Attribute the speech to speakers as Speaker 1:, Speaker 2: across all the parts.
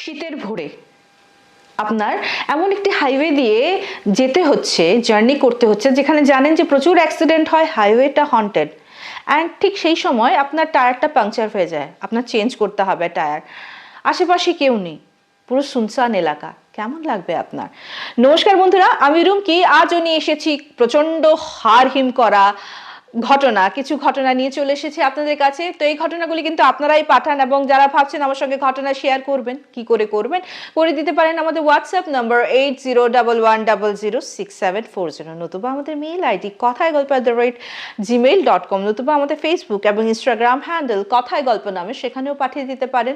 Speaker 1: শীতের ভোরে। আপনার এমন একটি হাইওয়ে দিয়ে যেতে হচ্ছে জার্নি করতে হচ্ছে, যেখানে জানেন যে প্রচুর অ্যাক্সিডেন্ট হয় হাইওয়েটা হন্টেড অ্যান্ড ঠিক সেই সময় আপনার টায়ারটা পাংচার হয়ে যায়। আপনার চেঞ্জ করতে হবে টায়ার। আশেপাশে কেউ নেই। পুরো সুনসান এলাকা। কেমন লাগবে আপনার? নমস্কার বন্ধুরা, আমি রুমকি। আজও নিয়ে এসেছি প্রচণ্ড হাড় হিম করা ঘটনা, কিছু ঘটনা নিয়ে চলে এসেছি আপনাদের কাছে। তো এই ঘটনাগুলি কিন্তু আপনারাই পাঠান এবং যারা ভাবছেন আমার সঙ্গে ঘটনা শেয়ার করবেন, কি করে করবেন, করে দিতে পারেন আমাদের WhatsApp number eight zero double one double zero six seven four zero নতুবা আমাদের মেইল আইডি কথায় গল্প at the rate Gmail dot com নতুবা আমাদের ফেসবুক এবং ইনস্টাগ্রাম হ্যান্ডেল কথায় গল্প নামে সেখানেও পাঠিয়ে দিতে পারেন।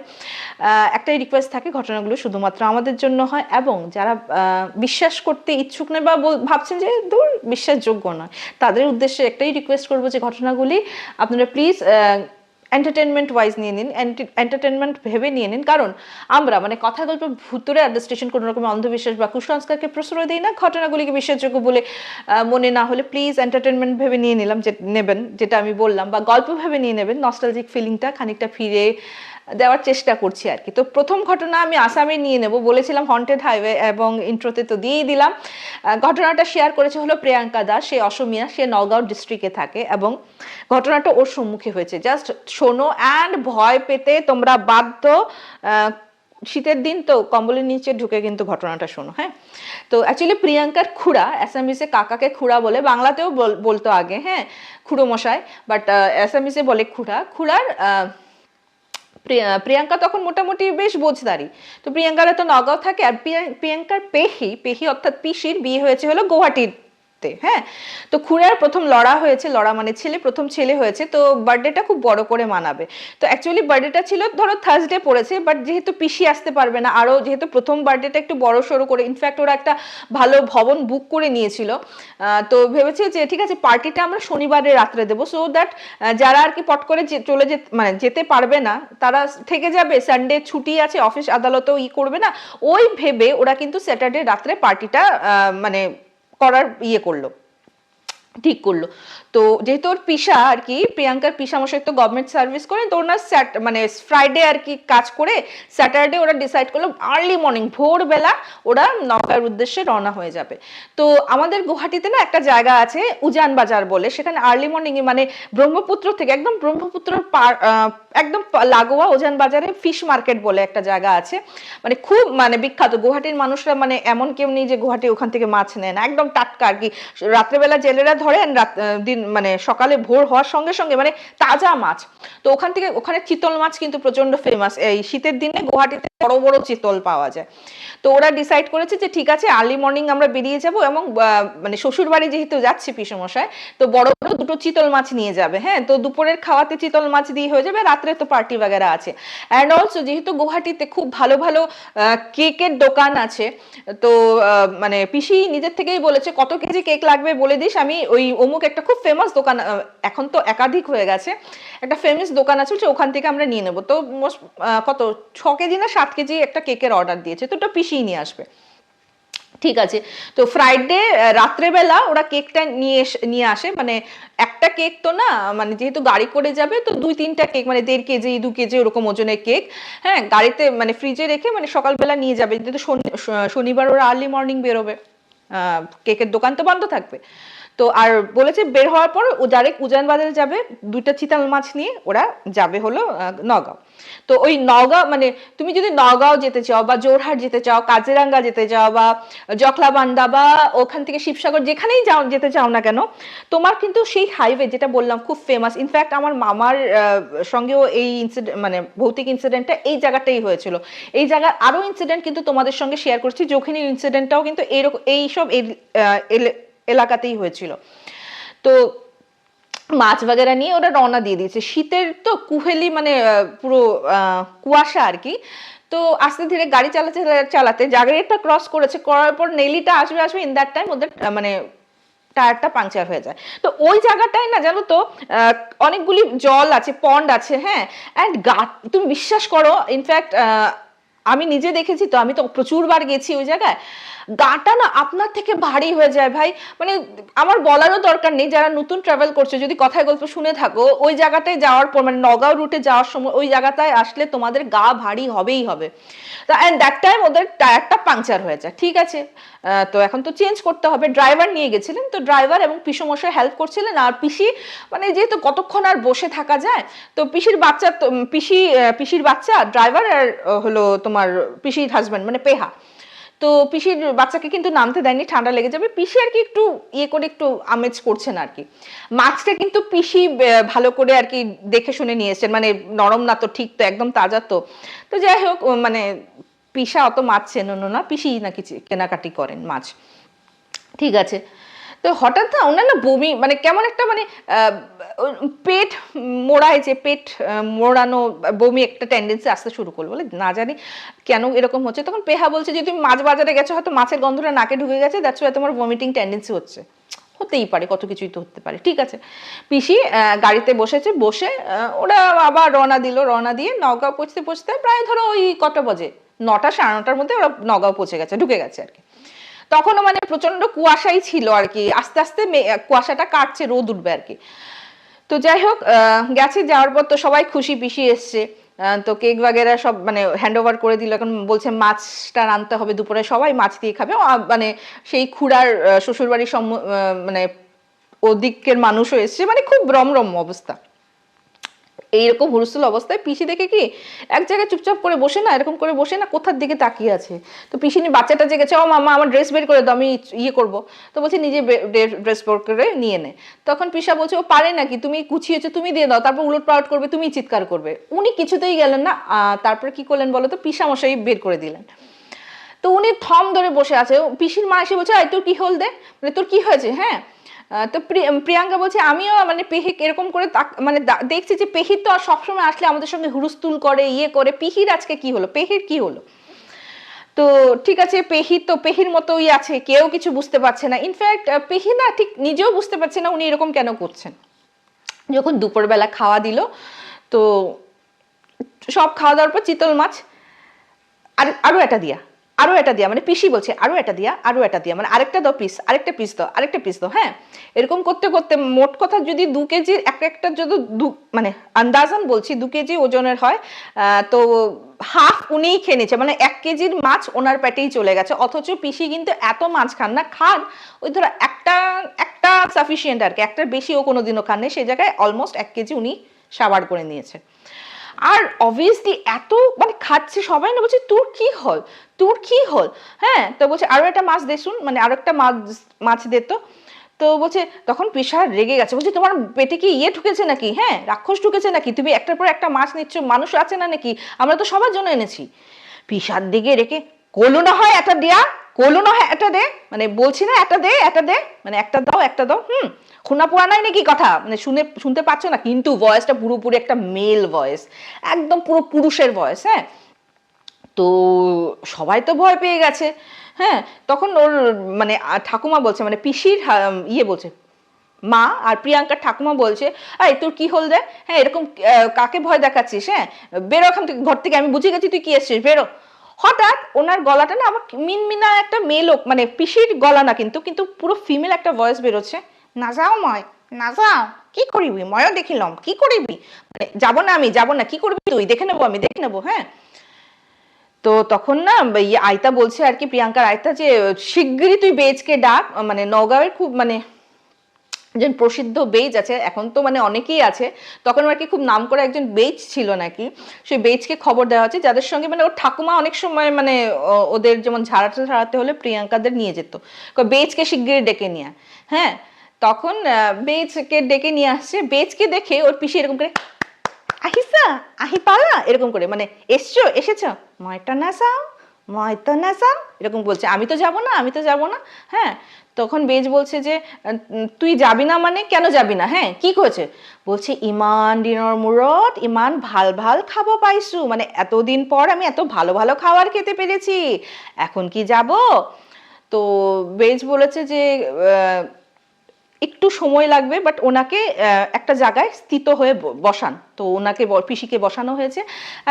Speaker 1: একটাই রিকোয়েস্ট থাকে, ঘটনাগুলো শুধুমাত্র আমাদের জন্য হয় এবং যারা বিশ্বাস করতে ইচ্ছুক নয় বা ভাবছেন যে দূর, বিশ্বাসযোগ্য নয়, তাদের উদ্দেশ্যে একটাই রিকোয়েস্ট করব যে ঘটনাগুলি আপনারা প্লিজ এন্টারটেনমেন্ট ওয়াইজ নিয়ে নিন এন্টারটেনমেন্ট ভেবে নিয়ে নিন। কারণ আমরা মানে কথা গল্প ভুতুরে অ্যাডমিনিস্ট্রেশন কোনো রকম অন্ধবিশ্বাস বা কুসংস্কারকে প্রশ্রয় দিই না, ঘটনাগুলিকে বিশ্বাসযোগ্য বলে মনে না হলে প্লিজ এন্টারটেনমেন্ট ভেবে নিয়ে নিলাম যে, নেবেন, যেটা আমি বললাম, বা গল্প ভেবে নিয়ে নেবেন নস্টালজিক ফিলিংটা খানিকটা ফিরে দেওয়ার চেষ্টা করছি আর কি। তো প্রথম ঘটনা আমি আসামে নিয়ে নেব, বলেছিলাম হন্টেড হাইওয়ে এবং ইন্ট্রোতে তো দিয়েই দিলাম। ঘটনাটা শেয়ার করেছে হলো প্রিয়াঙ্কা দাস, সে অসমিয়া, সে নগাঁও ডিস্ট্রিক্টে থাকে এবং ঘটনাটা ওর সম্মুখে হয়েছে। জাস্ট শোনো অ্যান্ড ভয় পেতে তোমরা বাধ্য শীতের দিন তো কম্বলের নিচে ঢুকে কিন্তু ঘটনাটা শোনো হ্যাঁ? তো অ্যাকচুয়ালি প্রিয়াঙ্কার খুড়া অ্যাসামিসে কাকাকে খুড়া বলে বাংলাতেও বল- বলতো আগে হ্যাঁ? খুড়ো মশাই বাট অ্যাসামিসে বলে খুড়া। খুড়ার প্রিয়াঙ্কা তখন মোটামুটি বেশ বোঝদারি। তো প্রিয়াঙ্কারা তো নগাঁও থাকে, আর প্রিয়াঙ্কার পেহি পেহি অর্থাৎ পিসির বিয়ে হয়েছে হলো গুয়াহাটিতে হ্যাঁ? তো খুড়ার প্রথম লড়া হয়েছে, লড়া মানে ছেলে, প্রথম ছেলে হয়েছে, তো বার্থডেটা খুব বড় করে মানাবে। তো অ্যাকচুয়ালি বার্থডেটা ছিল, ধরো থার্সডে পড়েছে বাট যেহেতু পিসি আসতে পারবে না আরও যেহেতু প্রথম বার্থডেটা একটু বড় সড়ো করে ইনফ্যাক্ট ওরা একটা ভালো ভবন বুক করে নিয়েছিল। তো ভেবেছে যে ঠিক আছে পার্টিটা আমরা শনিবারে রাত্রে দেবো সো দ্যাট যারা আর কি পট করে চলে যে মানে যেতে পারবে না, তারা থেকে যাবে সানডে ছুটি আছে অফিস আদালতেও ই করবে না, ওই ভেবে ওরা কিন্তু স্যাটারডে রাত্রে পার্টিটা মানে করার ইয়ে করল ঠিক করল। তো যেহেতু ওর পিসা আর কি, প্রিয়াঙ্কার পিসা মশাই তো গভর্নমেন্ট সার্ভিস করেন তো ওনার স্যাট মানে ফ্রাইডে আর কি কাজ করে স্যাটারডে ওরা ডিসাইড করল আর্লি মর্নিং ভোরবেলা ওরা নৌকার উদ্দেশ্যে রওনা হয়ে যাবে। তো আমাদের গুয়াহাটিতে না একটা জায়গা আছে উজান বাজার বলে, সেখানে আর্লি মর্নিং মানে ব্রহ্মপুত্র থেকে, একদম ব্রহ্মপুত্র পার একদম লাগোয়া উজান বাজারে ফিশ মার্কেট বলে একটা জায়গা আছে। মানে খুব মানে বিখ্যাত, গুয়াহাটির মানুষরা মানে এমন কেউ নেই যে গুয়াহাটি ওখান থেকে মাছ নেয় না, একদম টাটকা আর কি। রাত্রেবেলা জেলেরা রাত দিন মানে সকালে ভোর হওয়ার সঙ্গে সঙ্গে মানে তাজা মাছ। তো ওখান থেকে ওখানে চিতল মাছ কিন্তু প্রচণ্ড ফেমাস এই শীতের দিনে গুয়াহাটিতে বড় বড় চিতল পাওয়া যায়। তো ওরা ডিসাইড করেছে যে ঠিক আছে আর্লি মর্নিং আমরা বেরিয়ে যাব এবং মানে শ্বশুর বাড়ি যেহেতু যাচ্ছি পিসমশাই, তো বড় বড় দুটো চিতল মাছ নিয়ে যাবে। হ্যাঁ তো দুপুরের খাওয়াতে চিতল মাছ দিয়ে হয়ে যাবে, রাত্রে তো পার্টি বাগেরা আছে। অ্যান্ড অলসো যেহেতু গুয়াহাটিতে খুব ভালো ভালো কেকের দোকান আছে, তো মানে পিসি নিজের থেকেই বলেছে, কত কেজি কেক লাগবে বলে দিস? আমি ওই অমুক একটা খুব ফেমাস দোকান এখন তো একাধিক হয়ে গেছে। একটা ফেমাস দোকান আছে বলছে ওখান থেকে আমরা নিয়ে নেব। তো মোস্ট কত? ছ কেজি না সাত কেজি একটা কেকের অর্ডার দিয়েছে। তো ওটা পিসিই নিয়ে আসবে। ঠিক আছে। তো ফ্রাইডে রাত্রেবেলা ওরা কেকটা নিয়ে নিয়ে আসে। মানে একটা কেক তো না মানে যেহেতু গাড়ি করে যাবে, তো দুই তিনটা কেক মানে দেড় কেজি, দু কেজি ওরকম ওজনের কেক। হ্যাঁ গাড়িতে মানে ফ্রিজে রেখে মানে সকালবেলা নিয়ে যাবে। যেহেতু শনি- শনিবার ওরা আর্লি মর্নিং বেরোবে। কেকের দোকান তো বন্ধ থাকবে। তো আর বলেছে বের হওয়ার পর ও ডাইরেক্ট উজান বাজারে যাবে, দুইটা চিতাল মাছ নিয়ে ওরা যাবে হলো নগাঁও। তো ওই নগাঁও মানে তুমি যদি নগাঁও যেতে চাও বা জোরহাট যেতে চাও, কাজিরাঙ্গা যেতে চাও বা জখলাবান্ডা বা ওখান থেকে শিবসাগর যেখানেই যাও, যেতে চাও না কেন, তোমার কিন্তু সেই হাইওয়ে যেটা বললাম খুব ফেমাস ইনফ্যাক্ট আমার মামার সঙ্গেও এই ইনসিডেন্ট মানে ভৌতিক ইনসিডেন্টটা এই জায়গাটাই হয়েছিল। এই জায়গার আরও ইনসিডেন্ট কিন্তু তোমাদের সঙ্গে শেয়ার করছি যৌখিনী ইনসিডেন্টটাও কিন্তু এইরকম এইসব আহ, এলাকাতেই হয়েছিল। তো মাছ বাগেরা নিয়ে ওরা রওনা দিয়ে দিয়েছে। শীতের তো কুহেলি মানে পুরো কুয়াশা আর কি। তো আস্তে ধীরে গাড়ি চালাতে চালাতে জাগরেটটা ক্রস করেছে। করার পর নেলিটা আসবে আসবে ইন দ্যাট টাইম ওদের মানে টায়ারটা পাংচার হয়ে যায়। তো ওই জায়গাটায় না জানো তো অনেকগুলি জল আছে পন্ড আছে হ্যাঁ? অ্যান্ড গা তুমি বিশ্বাস করো ইনফ্যাক্ট আমি নিজে দেখেছি তো আমি তো প্রচুর বার গেছি ওই জায়গায়। গাটা না আপনার থেকে ভারী হয়ে যায় ভাই। মানে আমার বলারও দরকার নেই, যারা নতুন ট্রাভেল করছে, যদি কথায় গল্প শুনে থাকো, ওই জায়গাটায় যাওয়ার পর মানে নগাঁও রুটে যাওয়ার সময়, ওই জায়গাটায় আসলে তোমাদের গা ভারী হবেই হবে। তা অ্যান্ড দ্যাট টাইম ওদের টায়ারটা পাংচার হয়ে যায়, ঠিক আছে? তো এখন তো চেঞ্জ করতে হবে। ড্রাইভার নিয়ে গেছিলেন, তো ড্রাইভার এবং পিসমশাই হেল্প করছিলেন, আর পিসি মানে যেহেতু কতক্ষণ আর বসে থাকা যায়, তো পিসির বাচ্চা পিসি পিসির বাচ্চা ড্রাইভার আর হলো তোমার, পিসির হাজব্যান্ড মানে পেহা। তো পিসির বাচ্চাকে কিন্তু নামতে দেয়নি, ঠান্ডা লেগে যাবে। পিসি আর কি একটু ইয়ে করে একটু আমেজ করছেন আর কি। মাছটা কিন্তু পিসি ভালো করে আর কি দেখে শুনে নিয়ে এসেছেন। মানে নরম না তো, ঠিক তো, একদম তাজা তো। তো যাই হোক মানে পিসা অত মাছ চেন না পিসি নাকি কেনাকাটি করেন মাছ। ঠিক আছে। তো হঠাৎ না ওনার না বমি মানে কেমন একটা মানে পেট মোড়ায় যে পেট মোড়ানো বমি একটা টেন্ডেন্সি আসতে শুরু করল। বলে না জানি কেন এরকম হচ্ছে। তখন পেহা বলছে যে, তুমি মাছ বাজারে গেছো, হয়তো মাছের গন্ধটা নাকে ঢুকে গেছে দ্যাটস ওয়াই তোমার ভমিটিং টেন্ডেন্সি হচ্ছে। হতেই পারে, কত কিছুই তো হতে পারে। ঠিক আছে। পিসি গাড়িতে বসেছে, বসে ওরা আবার রওনা দিল। রওনা দিয়ে নগাঁও পৌঁছতে পৌঁছতে প্রায় ধরো ওই কটা বাজে, নটা সাড়ে নটার মধ্যে ওরা নগাঁও পৌঁছে গেছে, ঢুকে গেছে আর কি। তখনও মানে প্রচণ্ড কুয়াশাই ছিল আর কি। আস্তে আস্তে কুয়াশাটা কাটছে, রোদ উঠবে আর কি। তো যাই হোক গেছে, যাওয়ার পর তো সবাই খুশি পিসি এসছে। তো কেক বাগেরা সব মানে হ্যান্ড ওভার করে দিল। এখন বলছে, মাছটা রানতে হবে দুপুরে, সবাই মাছ দিয়ে খাবে। মানে সেই খুড়ার শ্বশুরবাড়ির সম্ম- মানে ওদিকের মানুষও এসছে। মানে খুব রমরম অবস্থা। এইরকম হুলস্থুল অবস্থায় পিসি দেখে কি এক জায়গায় চুপচাপ করে বসে না এরকম করে বসে না কোথার দিকে তাকিয়ে আছে? তো পিসিনি বাচ্চাটা যে গেছে ও মামা আমার ড্রেস বের করে দাও আমি ইয়ে করব। তো বলছে নিজে ড্রেস বের করে নিয়ে নে। তখন পিসা বলছে ও পারে নাকি? তুমি কুচিয়েছো তুমি দিয়ে দাও তারপর উলট পালট করবে তুমি চিৎকার করবে। উনি কিছুতেই গেলেন না তারপর কি করলেন বলো তো পিসা মশাই বের করে দিলেন। তো উনি থম ধরে বসে আছে পিসির মা এসে বলছে "এই, তোর কি হল দে? মানে তোর কি হয়েছে? হ্যাঁ তো প্রি- প্রিয়াঙ্কা বলছে, আমিও মানে পেহিক এরকম করে মানে দেখছি যে পেহির তো আর সবসময় আসলে আমাদের সঙ্গে হুরুস্তুল করে ইয়ে করে। পিহির আজকে কি হলো? পেহির কি হলো? তো ঠিক আছে, পেহি তো পেহির মতোই আছে, কেউ কিছু বুঝতে পারছে না। ইনফ্যাক্ট পেহি না ঠিক নিজেও বুঝতে পারছে না উনি এরকম কেন করছেন। যখন দুপুরবেলা খাওয়া দিল, তো সব খাওয়া দাওয়ার পর চিতল মাছ, আর আরও একটা দিয়া। আরও একটা দিয়া মানে পিসি বলছে আরও একটা দিয়া আরও একটা দিয়া মানে আরেকটা দাও পিস আরেকটা পিস দাও, আরেকটা পিস দাও হ্যাঁ? এরকম করতে করতে মোট কথা যদি দু কেজির এক একটা যদি দু মানে আন্দাজান বলছি, দু কেজি ওজনের হয় তো হাফ উনিই খেয়ে নিচ্ছে মানে এক কেজির মাছ ওনার পেটেই চলে গেছে, অথচ পিসি কিন্তু এত মাছ খান না, খান, ওই ধরো একটা একটা সাফিসিয়েন্ট আর কি একটার বেশি ও কোনোদিনও খান নেই সেই জায়গায় অলমোস্ট এক কেজি উনি সাবার করে নিয়েছে। আর অবভিয়াসলি এত মানে খাচ্ছে সবাই না, বলছে, তোর কি হল? তোর কি হল? হ্যাঁ তো বলছে, আরও একটা মাছ দেশুন মানে আরও একটা মাছ মাছ দে তো। তো বলছে, তখন পেশার রেগে গেছে, বলছে, তোমার পেটে কি ইয়ে ঢুকেছে নাকি? হ্যাঁ রাক্ষস ঢুকেছে নাকি? তুমি একটার পর একটা মাছ নিচ্ছ, মানুষ আছে না নাকি? আমরা তো সবার জন্য এনেছি। পিসার দিকে রেখে, কোলো না হয় একটা দেয়া, কোলো না হয় একটা দে। মানে বলছি না, একটা দে একটা দে। মানে একটা দাও একটা দাও, হুম। শোনা পোয়া নাই নাকি কথা? মানে শুনে, শুনতে পাচ্ছ না? কিন্তু ভয়েসটা পুরোপুরি একটা মেল ভয়েস একদম পুরো পুরুষের ভয়েস হ্যাঁ? তো সবাই তো ভয় পেয়ে গেছে হ্যাঁ? তখন ওর মানে ঠাকুমা বলছে মানে পিসির ইয়ে বলছে, মা আর প্রিয়াঙ্কার ঠাকুমা বলছে, এই, তোর কি হল রে? হ্যাঁ এরকম কাকে ভয় দেখাচ্ছিস হ্যাঁ? বেরো এখান থেকে, ঘর থেকে, আমি বুঝে গেছি তুই কি এসছিস, বেরো। হঠাৎ ওনার গলাটা না আবার মিনমিনা একটা মেয়ে লোক মানে পিসির গলা না কিন্তু কিন্তু পুরো ফিমেল একটা ভয়েস বেরোচ্ছে। না যাও ময় না যাও কি করিবি ময়ও দেখিলাম কি করিবি যাব না আমি, যাব না। কি করবি তুই? দেখে নেব আমি, দেখে নেব হ্যাঁ? তো তখন না ইয়ে আয়তা বলছে আর কি, প্রিয়াঙ্কার আয়তা যে, শিগগিরই তুই বেজকে ডাক মানে নগাঁওয়ের খুব মানে একজন প্রসিদ্ধ বেজ আছে, এখন তো মানে অনেকেই আছে। তখন আর কি খুব নাম করা একজন বেজ ছিল নাকি, সেই বেজকে খবর দেওয়া হচ্ছে, যাদের সঙ্গে মানে ওর ঠাকুমা অনেক সময় মানে ওদের যেমন ঝাড়াতে ঝাড়াতে হলে প্রিয়াঙ্কাদের নিয়ে যেত। বেজকে শিগগিরই ডেকে নিয়ে হ্যাঁ? তখন বেজকে ডেকে নিয়ে আসছে। বেজকে দেখে ওর পিসি এরকম করে, আহিসা, আহি পালা? এরকম করে মানে এসছো, এসেছ? ময়টা না যাও ময়তো না যাও এরকম বলছে, আমি তো যাব না, আমি তো যাব না। হ্যাঁ তখন বেজ বলছে যে, তুই যাবি না মানে কেন যাবি না? হ্যাঁ কি করেছে বলছে, ইমান দিনৰ মূৰত ইমান ভালো ভালো খাব পাইছো মানে এতদিন পর আমি এত ভালো ভালো খাবার খেতে পেরেছি। এখন কি যাব? তো বেজ বলেছে যে একটু সময় লাগবে বাট ওনাকে একটা জায়গায় স্থিত হয়ে বসান। তো ওনাকে পিসিকে বসানো হয়েছে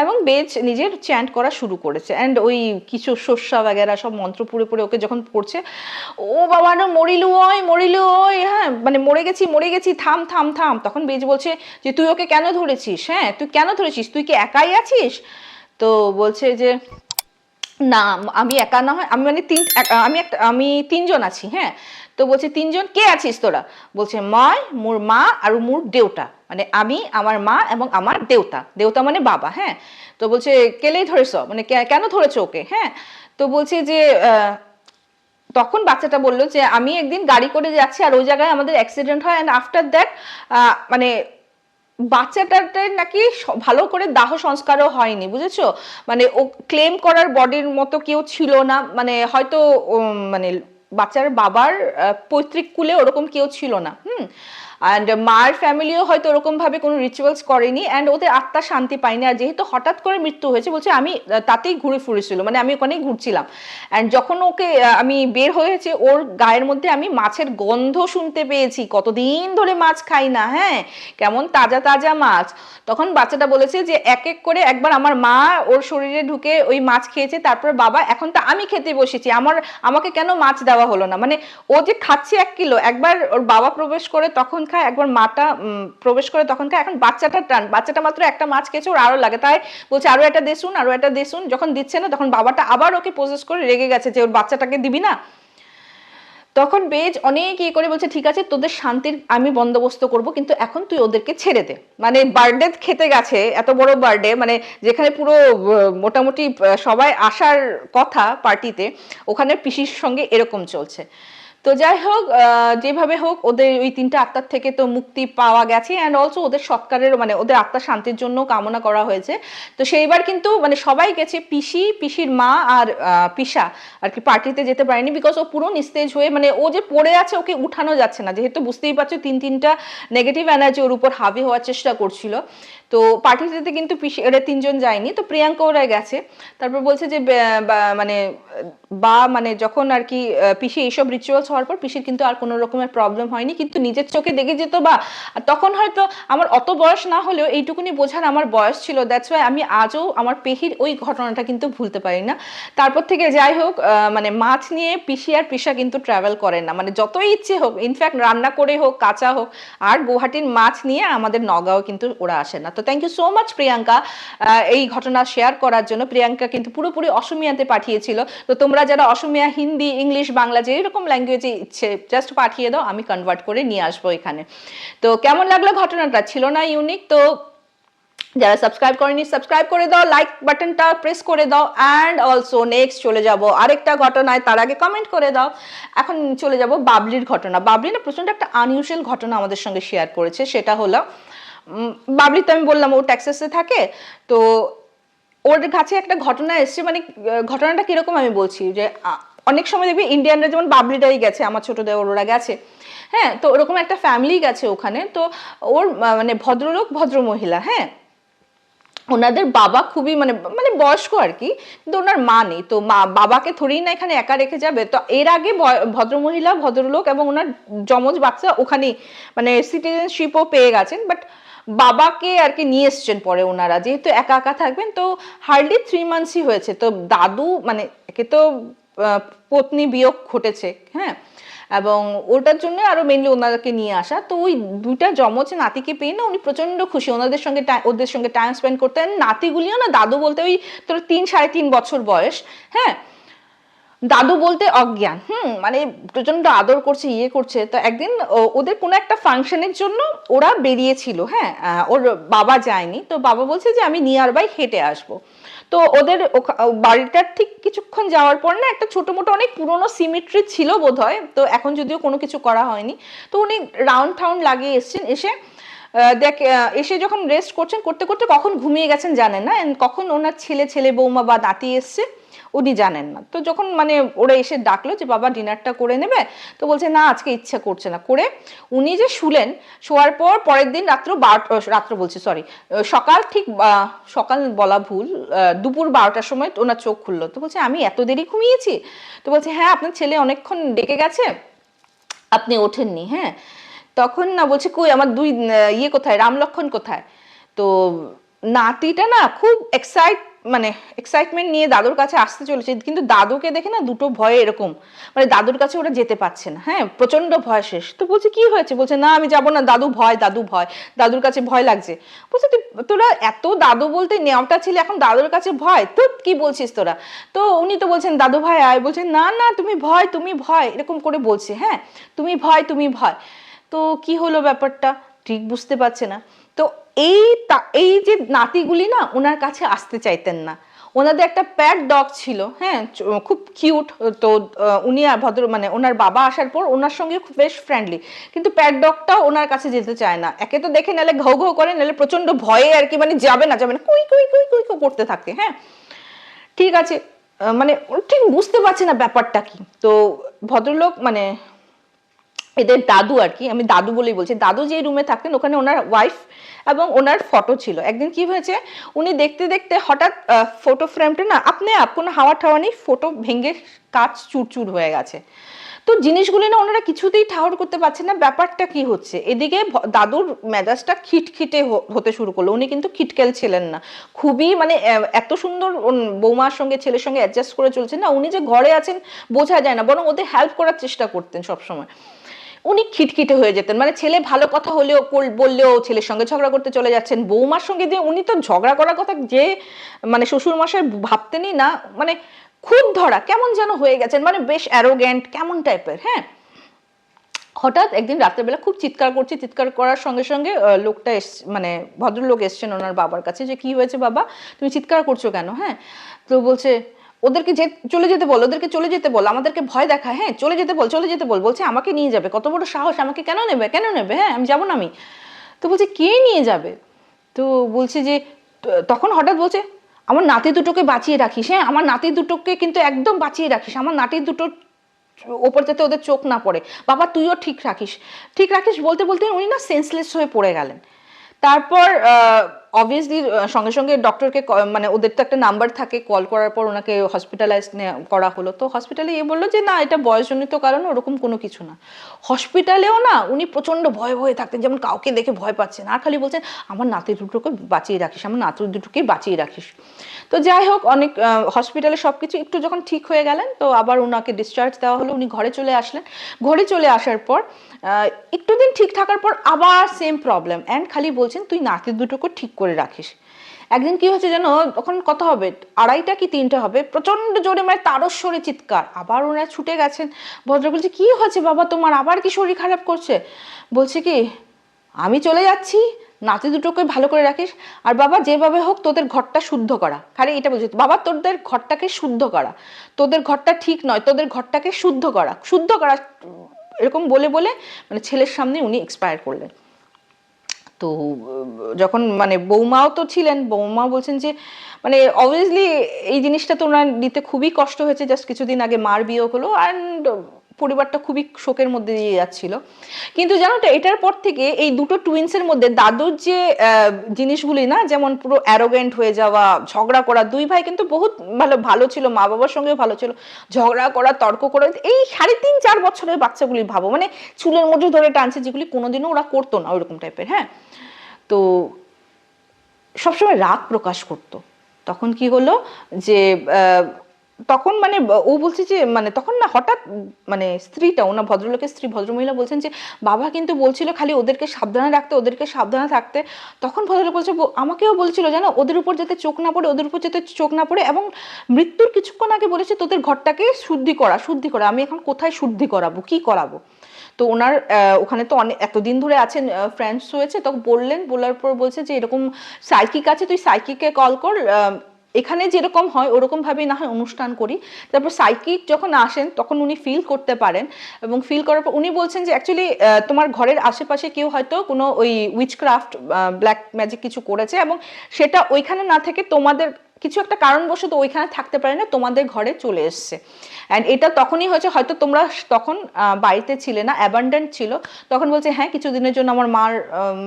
Speaker 1: এবং বেজ নিজের চ্যান্ট করা শুরু করেছে। অ্যান্ড ওই কিছু শস্যা বাগেরা সব মন্ত্র পুড়ে পুড়ে ওকে যখন পড়ছে, ও বাবা না, মরিলু ওই মরিলু ওই! হ্যাঁ মানে মরে গেছি মরে গেছি, থাম থাম থাম। তখন বেজ বলছে যে, তুই ওকে কেন ধরেছিস? হ্যাঁ তুই কেন ধরেছিস? তুই কি একাই আছিস? তো বলছে যে, না, আমি একা না হয় আমি মানে তিন আমি একটা, আমি তিনজন আছি। হ্যাঁ তো বলছে, তিনজন, কে আছিস তোরা? বলছে, মই, মোর মা আর মোর দেউতা। মানে আমি, আমার মা এবং আমার দেউতা। দেউতা মানে বাবা হ্যাঁ? তো বলছে, কেলেই ধরেছ? মানে কেন ধরেছো ওকে? হ্যাঁ? তো বলছে যে তখন বাচ্চাটা বলল যে, আমি একদিন গাড়ি করে যাচ্ছি আর ওই জায়গায় আমাদের অ্যাক্সিডেন্ট হয় অ্যান্ড আফটার দ্যাট মানে বাচ্চাটাতে নাকি ভালো করে দাহ সংস্কারও হয়নি, বুঝেছ? মানে ও ক্লেম করার বডির মতো কেউ ছিল না। মানে হয়তো মানে বাচ্চার বাবার পৈতৃক কুলে ওরকম কেউ ছিল না। হুম? অ্যান্ড মার ফ্যামিলিও হয়তো ওরকমভাবে কোনো রিচুয়ালস করেনি অ্যান্ড ওদের আত্মা শান্তি পায়নি। আর যেহেতু হঠাৎ করে মৃত্যু হয়েছে, বলছে আমি, তাতেই ঘুরে ফুরেছিল মানে আমি ওখানেই ঘুরছিলাম। অ্যান্ড যখন ওকে আমি বের হয়েছে, ওর গায়ের মধ্যে আমি মাছের গন্ধ শুনতে পেয়েছি। কতদিন ধরে মাছ খাই না হ্যাঁ? কেমন তাজা তাজা মাছ। তখন বাচ্চাটা বলেছে যে এক এক করে একবার আমার মা ওর শরীরে ঢুকে ওই মাছ খেয়েছে, তারপর বাবা, এখন তো আমি খেতে বসেছি, আমার, আমাকে কেন মাছ দেওয়া হলো না? মানে ও যে খাচ্ছে এক কিলো, একবার ওর বাবা প্রবেশ করে তখন খায়, একবার মাটা প্রবেশ করে তখন খায়। এখন বাচ্চাটা টান, বাচ্চাটা মাত্র একটা মাছ খেয়েছে, ওর আরও লাগে। তাই বলছে, আরও একটা দেশুন আরও একটা দেশুন যখন দিচ্ছে না, তখন বাবাটা আবার ওকে প্রসেস করে রেগে গেছে যে, ওর বাচ্চাটাকে দিবি না? তখন বেজ অনেক ইয়ে করে বলছে, ঠিক আছে, তোদের শান্তির আমি বন্দোবস্ত করব, কিন্তু এখন তুই ওদেরকে ছেড়ে দে। মানে বার্থডে খেতে গেছে, এত বড় বার্থডে মানে যেখানে পুরো মোটামুটি সবাই আসার কথা পার্টিতে ওখানে পিসির সঙ্গে এরকম চলছে। তো যাই হোক যেভাবে হোক ওদের ওই তিনটা আত্মার থেকে তো মুক্তি পাওয়া গেছে অ্যান্ড অলসো ওদের সৎকারের মানে ওদের আত্মার শান্তির জন্য কামনা করা হয়েছে। তো সেইবার কিন্তু মানে সবাই গেছে পিসি, পিসির মা আর পিসা আর কি পার্টিতে যেতে পারেনি বিকজ ও পুরো নিস্তেজ হয়ে মানে ও যে পড়ে আছে ওকে উঠানো যাচ্ছে না। যেহেতু বুঝতেই পারছ তিন, তিনটা নেগেটিভ এনার্জি ওর উপর হাবি হওয়ার চেষ্টা করছিল। তো পার্টিতে কিন্তু পিসি, এরা তিনজন যায়নি, তো প্রিয়াঙ্কা ওরা গেছে। তারপর বলছে যে মানে বা মানে যখন আর কি পিসি এইসব রিচুয়ালস হওয়ার পর পিসির কিন্তু আর কোনো রকমের প্রবলেম হয়নি, কিন্তু নিজের চোখে দেখে যেত, বা তখন হয়তো আমার অত বয়স না হলেও এইটুকুনি বোঝার আমার বয়স ছিল দ্যাটস ওয়াই আমি আজও আমার পেহির ওই ঘটনাটা কিন্তু ভুলতে পারি না। তারপর থেকে যাই হোক মানে মাছ নিয়ে পিসি আর পিসা কিন্তু ট্রাভেল করেন না মানে যতই ইচ্ছে হোক ইনফ্যাক্ট রান্না করে হোক, কাঁচা হোক, আর গুয়াহাটির মাছ নিয়ে আমাদের নগাঁও কিন্তু ওরা আসে না। তো thank you so much Priyanka. এই ঘটনা শেয়ার করার জন্য প্রিয়াঙ্কা কিন্তু পুরোপুরি অসমিয়াতে পাঠিয়েছিল। তো তোমরা যারা অসমিয়া, হিন্দি, ইংলিশ, বাংলা যে এরকম ল্যাঙ্গুয়েজে ইচ্ছে জাস্ট পাঠিয়ে দাও, আমি কনভার্ট করে নিয়ে আসব এখানে। তো কেমন লাগল ঘটনাটা? ছিল না ইউনিক তো যারা সাবস্ক্রাইব করেনি সাবস্ক্রাইব করে দাও লাইক বাটনটা প্রেস করে দাও অ্যান্ড অলসো নেক্সট চলে যাব আরেকটা ঘটনায়, তার আগে কমেন্ট করে দাও। এখন চলে যাব বাবলির ঘটনা। বাবলি না প্রচণ্ড একটা আনইউজুয়াল ঘটনা আমাদের সঙ্গে শেয়ার করেছে, সেটা হলো বাবলি তো আমি বললাম, ও ট্যাক্সাসে থাকে, তো ওর কাছে একটা ঘটনা এসছে মানে ঘটনাটা কীরকম আমি বলছি, যে অনেক সময় দেখবি ইন্ডিয়ানরা যেমন বাবলিটাই গেছে, আমার ছোট ওরা গেছে হ্যাঁ তো ওরকম একটা ফ্যামিলি গেছে ওখানে, তো ওর মানে ভদ্রলোক ভদ্র মহিলা হ্যাঁ ওনাদের বাবা খুবই মানে মানে বয়স্ক আর কি, কিন্তু ওনার মা নেই, তো মা, বাবাকে থরেই না এখানে একা রেখে যাবে, তো এর আগে ভদ্রমহিলা ভদ্রলোক এবং ওনার যমজ বাচ্চা ওখানেই মানে সিটিজেনশিপও পেয়ে গেছেন বাট বাবাকে আর কি নিয়ে এসছেন পরে ওনারা। যেহেতু একা একা থাকবেন, তো হার্ডলি থ্রি মান্থসই হয়েছে। তো দাদু মানে একে তো পত্নী বিয়োগ ঘটেছে হ্যাঁ? এবং ওটার জন্য আরও মেনলি ওনাদেরকে নিয়ে আসা। তো ওই দুইটা জমজ নাতিকে পেয়ে না উনি প্রচণ্ড খুশি। ওনাদের সঙ্গে ওদের সঙ্গে টাইম স্পেন্ড করতেন। নাতিগুলিও না দাদু বলতে ওই তোর তিন, সাড়ে তিন বছর বয়স হ্যাঁ? দাদু বলতে অজ্ঞান। হুম মানে প্রচণ্ড আদর করছে ইয়ে করছে। তো একদিন ওদের কোনো একটা ফাংশনের জন্য ওরা বেরিয়েছিল হ্যাঁ ওর বাবা যায়নি। তো বাবা বলছে যে, আমি নিয়ার বাই হেঁটে আসব। তো ওদের বাড়িটার ঠিক কিছুক্ষণ যাওয়ার পর না একটা ছোটো মোটো অনেক পুরনো সিমিট্রি ছিল বোধহয়। তো এখন যদিও কোনো কিছু করা হয়নি। তো উনি রাউন্ড টাউন লাগিয়ে এসছেন, এসে দেখ এসে যখন রেস্ট করছেন, করতে করতে কখন ঘুমিয়ে গেছেন জানেন না? কখন ওনার ছেলে ছেলে বৌমা বা নাতি এসছে? উনি জানেন না। তো যখন মানে ওরা এসে ডাকলো যে, বাবা, ডিনারটা করে নেবে? তো বলছে, না, আজকে ইচ্ছা করছে না। করে উনি যে শুলেন, শোয়ার পর পরের দিন রাত্র বারোটা রাত্র বলছি সরি সকাল ঠিক সকাল বলা ভুল দুপুর বারোটার সময় ওনার চোখ খুললো। তো বলছে, আমি এত দেরি ঘুমিয়েছি? তো বলছে হ্যাঁ আপনার ছেলে অনেকক্ষণ ডেকে গেছে, আপনি ওঠেননি। হ্যাঁ? তখন না বলছে, কই, আমার দুই ইয়ে কোথায়? রাম লক্ষণ কোথায়? তো নাতিটা না খুব এক্সাইট মানে এক্সাইটমেন্ট নিয়ে দাদুর কাছে আসতে চলেছে, কিন্তু দাদুকে দেখে না দুটো ভয়ে এরকম। মানে দাদুর কাছে ওরা যেতে পারছে না হ্যাঁ প্রচণ্ড ভয় শেষ। তো বলছে, কি হয়েছে? বলছে, না, আমি যাব না, দাদু ভয় দাদু ভয়, দাদুর কাছে ভয় লাগছে। বলছে, "তুই- তোরা এত দাদু বলতে নেওয়াটা ছিল এখন দাদুর কাছে ভয়? তো কি বলছিস তোরা? তো উনি তো বলছেন, দাদু ভাই আয়। বলছেন না না, তুমি ভয় তুমি ভয়, এরকম করে বলছে হ্যাঁ তুমি ভয় তুমি ভয়। তো কি হলো ব্যাপারটা? ঠিক বুঝতে পারছে না। তো এই এই যে নাতিগুলি না ওনার কাছে আসতে চাইতেন না। ওনাদের একটা প্যাট ডগ ছিল হ্যাঁ খুব কিউট তো উনি ভদ্র মানে ওনার বাবা আসার পর ওনার সঙ্গে খুব বেশ ফ্রেন্ডলি কিন্তু প্যাট ডগটাও ওনার কাছে যেতে চায় না। একে তো দেখে নালে ঘৌ ঘৌ করে, নালে প্রচণ্ড ভয়ে আর কি মানে যাবে না যাবে না, কুই কুই কুই কুই করতে থাকে হ্যাঁ। ঠিক আছে মানে ঠিক বুঝতে পারছে না ব্যাপারটা কি। তো ভদ্রলোক মানে এদের দাদু আর কি, আমি দাদু বলেই বলছি, দাদু যে রুমে থাকতেন, ওখানে ওনার ওয়াইফ এবং ওনার ফটো ছিল। একদিন কি হয়েছে, উনি দেখতে দেখতে হঠাৎ ফটো ফ্রেমটা না, আপনি আপ, কোনো হাওয়া ঠাওয়া নেই ফটো ভেঙে কাজ চুরচুর হয়ে গেছে। তো জিনিসগুলি না ওনারা কিছুতেই ঠাহর করতে পারছেন না, ব্যাপারটা কি হচ্ছে? এদিকে দাদুর মেজাজটা খিটখিটে হতে শুরু করল। উনি কিন্তু খিটকেল ছিলেন না। খুবই মানে এত সুন্দর বৌমার সঙ্গে, ছেলের সঙ্গে অ্যাডজাস্ট করে চলছেন না, উনি যে ঘরে আছেন বোঝা যায় না, বরং ওদের হেল্প করার চেষ্টা করতেন সবসময়। উনি খিটখিটে হয়ে যেতেন। মানে ছেলে ভালো কথা হলেও বললেও ছেলের সঙ্গে ঝগড়া করতে চলে যাচ্ছেন। বৌমার সঙ্গে দিয়ে উনি তো ঝগড়া করার কথা যে মানে শ্বশুর মশাই ভাবতেনই না মানে খুব ধরা, কেমন যেন হয়ে গেছেন। মানে বেশ অ্যারোগ্যান্ট কেমন টাইপের হ্যাঁ? হঠাৎ একদিন রাত্রেবেলা খুব চিৎকার করছে, চিৎকার করার সঙ্গে সঙ্গে লোকটা এস মানে ভদ্রলোক এসছেন ওনার বাবার কাছে যে, কি হয়েছে বাবা? তুমি চিৎকার করছ কেন? হ্যাঁ? তো বলছে ওদেরকে যে চলে যেতে বল, ওদেরকে চলে যেতে বল, আমাদেরকে ভয় দেখায় হ্যাঁ চলে যেতে বল, চলে যেতে বল, বলছে আমাকে নিয়ে যাবে, কত বড় সাহস, আমাকে কেন নেবে কেন নেবে হ্যাঁ আমি যাব না আমি। তো বলছে, কে নিয়ে যাবে? তো বলছে যে তখন হঠাৎ বলছে, আমার নাতি দুটোকে বাঁচিয়ে রাখিস হ্যাঁ আমার নাতি দুটোকে কিন্তু একদম বাঁচিয়ে রাখিস, আমার নাতি দুটো ওপর যাতে ওদের চোখ না পড়ে। বাবা, তুইও ঠিক রাখিস। ঠিক রাখিস বলতে বলতে উনি না সেন্সলেস হয়ে পড়ে গেলেন। তারপর অবভিয়াসলি সঙ্গে সঙ্গে ডক্টরকে মানে ওদের তো একটা নাম্বার থাকে কল করার পর ওনাকে হসপিটালাইজ করা হলো। তো হসপিটালে এ বলল যে, না, এটা বয়সজনিত কারণ, ওরকম কোনো কিছু না। হসপিটালেও না, উনি প্রচণ্ড ভয়ে ভয়ে থাকতেন, যেমন কাউকে দেখে ভয় পাচ্ছেন। আর খালি বলছেন, আমার নাতি দুটোকে বাঁচিয়ে রাখিস, আমার নাতি দুটোকে বাঁচিয়ে রাখিস। তো যাই হোক, অনেক হসপিটালে সব কিছু একটু যখন ঠিক হয়ে গেলেন, তো আবার ওনাকে ডিসচার্জ দেওয়া হলো, উনি ঘরে চলে আসলেন। ঘরে চলে আসার পর একটু দিন ঠিক থাকার পর আবার সেম প্রবলেম অ্যান্ড খালি বলছেন, তুই নাতি দুটোকে ঠিক করে রাখিস। একদিন কি হয়েছে যেন তখন কত হবে, আড়াইটা কি তিনটা হবে প্রচণ্ড জোরে মানে তারস্বরে চিৎকার। আবার ওনারা ছুটে গেছেন। ভদ্র বলছে, কি হয়েছে বাবা তোমার? আবার কি শরীর খারাপ করছে? বলছে কি, আমি চলে যাচ্ছি, নাতি দুটোকে ভালো করে রাখিস। আর বাবা, যেভাবে হোক তোদের ঘরটা শুদ্ধ করা। খালি এটা বলছি, বাবা, তোদের ঘরটাকে শুদ্ধ করা। তোদের ঘরটা ঠিক নয়, তোদের ঘরটাকে শুদ্ধ করা। শুদ্ধ করা, এরকম বলে বলে মানে ছেলের সামনে উনি এক্সপায়ার করলেন। তো, যখন মানে বৌমাও তো ছিলেন বৌমা বলছেন যে মানে অবভিয়াসলি এই জিনিসটা তো ওনার নিতে খুবই কষ্ট হয়েছে জাস্ট কিছুদিন আগে মার বিয়োগ হলো অ্যান্ড পরিবারটা খুবই শোকের মধ্যে দিয়ে যাচ্ছিল। কিন্তু জানো তো, এটার পর থেকে এই দুটো টুইন্সের মধ্যে দাদুর যে জিনিসগুলি না, যেমন পুরো অ্যারোগেন্ট হয়ে যাওয়া, ঝগড়া করা, দুই ভাই কিন্তু বহুত ভালো ভালো ছিল মা বাবার সঙ্গেও ভালো ছিল, ঝগড়া করা, তর্ক করা, এই সাড়ে তিন, চার বছরের বাচ্চাগুলি ভাবো মানে চুলের মধ্যে ধরে টানছে যেগুলি কোনোদিনও ওরা করতো না, ওইরকম টাইপের হ্যাঁ? তো সবসময় রাগ প্রকাশ করতো। তখন কি হলো যে তখন মানে ও বলছে যে মানে তখন না হঠাৎ মানে স্ত্রীটা ওনা ভদ্রলোকের স্ত্রী, ভদ্রমহিলা বলছেন যে, বাবা কিন্তু বলছিল খালি ওদেরকে সাবধানে রাখতে, ওদেরকে সাবধানে থাকতে। তখন ভদ্রলোক বলছে আমাকেও বলছিল জানো ওদের উপর যাতে চোখ না পড়ে, ওদের উপর যাতে চোখ না পড়ে এবং মৃত্যুর কিছুক্ষণ আগে বলেছে তোদের ঘরটাকে শুদ্ধি করা শুদ্ধি করা। আমি এখন কোথায় শুদ্ধি করাবো, কি করাবো? তো ওনার ওখানে তো অনেক এতদিন ধরে আছেন ফ্রেন্ডস হয়েছে। তখন বললেন, বলার পর বলছে যে, এরকম সাইকিক আছে, তুই সাইকিকে কল কর এখানে যেরকম হয়, ওরকমভাবেই না হয় অনুষ্ঠান করি। তারপর সাইকিক যখন আসেন, তখন উনি ফিল করতে পারেন এবং ফিল করার পর উনি বলছেন যে অ্যাকচুয়ালি তোমার ঘরের আশেপাশে কেউ হয়তো কোনো ওই উইচক্রাফট ব্ল্যাক ম্যাজিক কিছু করেছে এবং সেটা ওইখানে না থেকে তোমাদের কিছু একটা কারণবশত ওইখানে থাকতে পারে না, তোমাদের ঘরে চলে এসছে। অ্যান্ড এটা তখনই হয়েছে, হয়তো তোমরা তখন বাড়িতে ছিলে না অ্যাবান্ডেন্ট ছিল, তখন বলছে হ্যাঁ কিছুদিনের জন্য আমার মার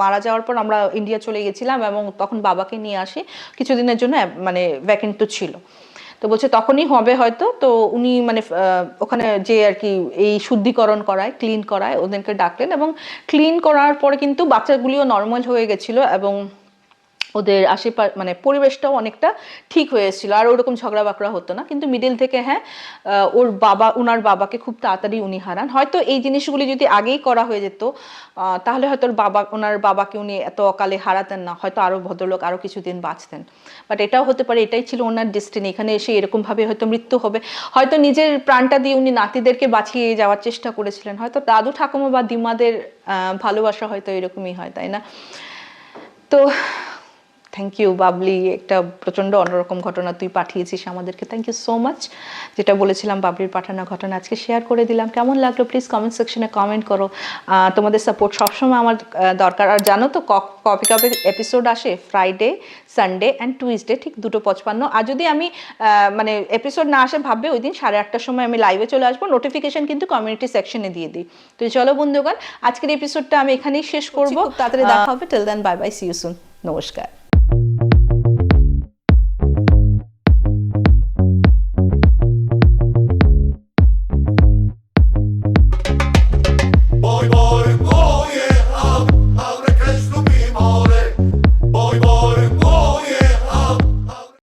Speaker 1: মারা যাওয়ার পর আমরা ইন্ডিয়া চলে গেছিলাম এবং তখন বাবাকে নিয়ে আসি, কিছুদিনের জন্য মানে ভ্যাকেন্ট তো ছিল। তো বলছে, তখনই হবে হয়তো। তো উনি মানে ওখানে যে আর কি, এই শুদ্ধিকরণ করায় ক্লিন করায়, ওদেরকে ডাকলেন এবং ক্লিন করার পরে কিন্তু বাচ্চাগুলিও নর্মাল হয়ে গেছিল এবং ওদের আশেপাশ মানে পরিবেশটাও অনেকটা ঠিক হয়েছিল। আর ওরকম ঝগড়া বাকড়া হতো না। কিন্তু মিডিল থেকে হ্যাঁ ওর বাবা ওনার বাবাকে খুব তাড়াতাড়ি উনি হারান। হয়তো এই জিনিসগুলি যদি আগেই করা হয়ে যেত তাহলে হয়তো বাবা ওনার বাবাকে উনি এত অকালে হারাতেন না। হয়তো আরও ভদ্রলোক আরও কিছুদিন বাঁচতেন। বাট এটাও হতে পারে, এটাই ছিল ওনার ডেস্টিনি এখানে এসে এরকমভাবে হয়তো মৃত্যু হবে। হয়তো নিজের প্রাণটা দিয়ে উনি নাতিদেরকে বাঁচিয়ে যাওয়ার চেষ্টা করেছিলেন। হয়তো দাদু, ঠাকুমা বা দিমাদের ভালোবাসা হয়তো এরকমই হয়, তাই না? তো থ্যাংক ইউ বাবলি একটা প্রচণ্ড অন্যরকম ঘটনা তুই পাঠিয়েছিস আমাদেরকে। থ্যাংক ইউ সো মাচ যেটা বলেছিলাম বাবলির পাঠানো ঘটনা আজকে শেয়ার করে দিলাম। কেমন লাগল প্লিজ কমেন্ট সেকশনে কমেন্ট করো। তোমাদের সাপোর্ট সবসময় আমার দরকার। আর জানো তো কপি কপি এপিসোড আসে ফ্রাইডে সানডে অ্যান্ড টুইসডে ঠিক দুটো পঁচপান্ন। আর যদি আমি মানে এপিসোড না আসে ভাববে ওই দিন সাড়ে আটটার সময় আমি লাইভে চলে আসব। নোটিফিকেশন কিন্তু কমিউনিটি সেকশনে দিয়ে দিই। তো চলো বন্ধুগণ আজকের এপিসোডটা আমি এখানেই শেষ করব। তাড়াতাড়ি দেখা হবে। Till then bye bye see you soon নমস্কার।